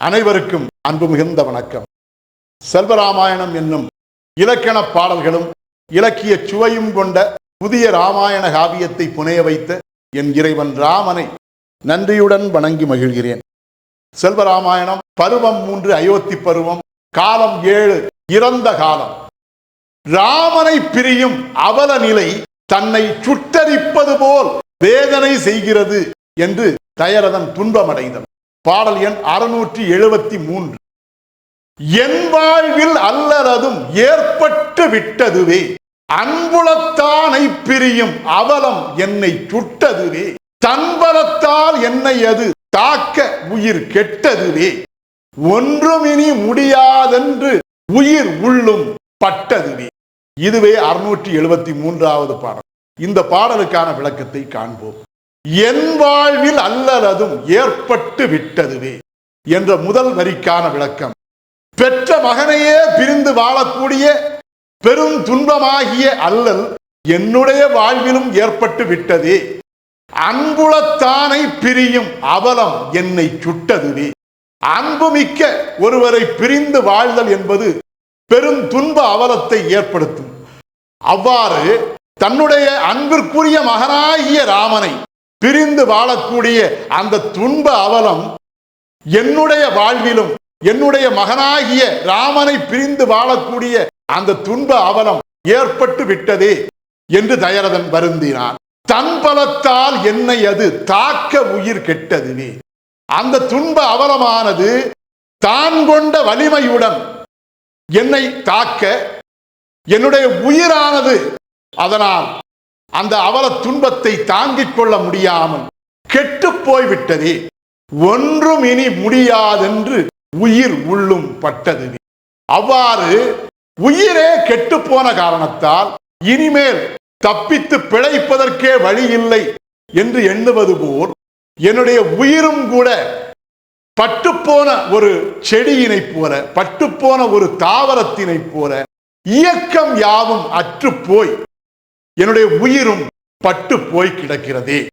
அனைவருக்கும் அன்பு மிகுந்த வணக்கம். செல்வராமாயணம் என்னும் இலக்கண பாடல்களும் இலக்கிய சுவையும் கொண்ட புதிய ராமாயண காவியத்தை புனைய வைத்த என் இறைவன் ராமனை நன்றியுடன் வணங்கி மகிழ்கிறேன். செல்வராமாயணம் பருவம் மூன்று அயோத்தி பருவம் காலம் ஏழு இறந்த காலம். ராமனை பிரியும் அவல நிலை தன்னை சுட்டரிப்பது போல் வேதனை செய்கிறது என்று தயரதன் துன்பமடைந்தன் பாடல் எண் அறுநூற்றி எழுபத்தி மூன்று. என் வாழ்வில் அல்லறதும் ஏற்பட்டு விட்டதுவே அன்புலத்தானை பிரியும் அவலம் என்னை சுட்டதுவே தன்பலத்தால் என்னை அது தாக்க உயிர் கெட்டதுவே ஒன்றுமினி முடியாதென்று உயிர் உள்ளும் பட்டதுவே. இதுவே அறுநூற்றி எழுபத்தி மூன்றாவது பாடல். இந்த பாடலுக்கான விளக்கத்தை காண்போம். என் வாழ்வில் அல்லலதும் ஏற்பட்டு விட்டதுவே என்ற முதல் வரிக்கான விளக்கம். பெற்ற மகனையே பிரிந்து வாழக்கூடிய பெரும் துன்பமாகிய அல்லல் என்னுடைய வாழ்விலும் ஏற்பட்டு விட்டதே. அன்புலத்தானை பிரியும் அவலம் என்னை சுட்டதுவே. அன்புமிக்க ஒருவரை பிரிந்து வாழ்தல் என்பது பெரும் துன்ப அவலத்தை ஏற்படுத்தும். அவ்வாறு தன்னுடைய அன்பிற்குரிய மகனாகிய ராமனை பிரிந்து வாழக்கூடிய அந்த துன்ப அவலம் என்னுடைய வாழ்விலும் என்னுடைய மகனாகிய ராமனை பிரிந்து வாழக்கூடிய அந்த துன்ப அவலம் ஏற்பட்டு விட்டதே என்று தயரதன் வருந்தினான். தன் பலத்தால் என்னை அது தாக்க உயிர் கெட்டதுவே அந்த துன்ப அவலமானது தான் கொண்ட வலிமையுடன் என்னை தாக்க என்னுடைய உயிரானது அதனால் அந்த அவல துன்பத்தை தாங்கிக் கொள்ள முடியாமல் கெட்டு போய்விட்டதே. ஒன்றும் இனி முடியாதென்று உயிர் உள்ளும் பட்டது. அவ்வாறு உயிரே கெட்டு போன காரணத்தால் இனிமேல் தப்பித்து பிழைப்பதற்கே வழி இல்லை என்று எண்ணுவது போல் என்னுடைய உயிரும் கூட பட்டுப்போன ஒரு செடியினைப் போல பட்டுப்போன ஒரு தாவரத்தினைப் போல இயக்கம் யாவும் அற்றுப்போய் என்னுடைய உயிரும் பட்டு போய் கிடக்கிறதே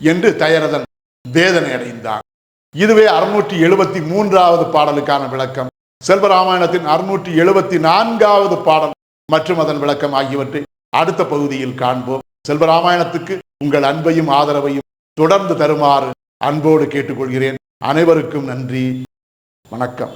என்று தயரதன் வேதனை அடைந்தான். இதுவே அறுநூற்றி எழுபத்தி மூன்றாவது பாடலுக்கான விளக்கம். செல்வராமாயணத்தின் அறுநூற்றி எழுபத்தி நான்காவது பாடல் மற்றும் அதன் விளக்கம் ஆகியவற்றை அடுத்த பகுதியில் காண்போம். செல்வராமாயணத்துக்கு உங்கள் அன்பையும் ஆதரவையும் தொடர்ந்து தருமாறு அன்போடு கேட்டுக்கொள்கிறேன். அனைவருக்கும் நன்றி. வணக்கம்.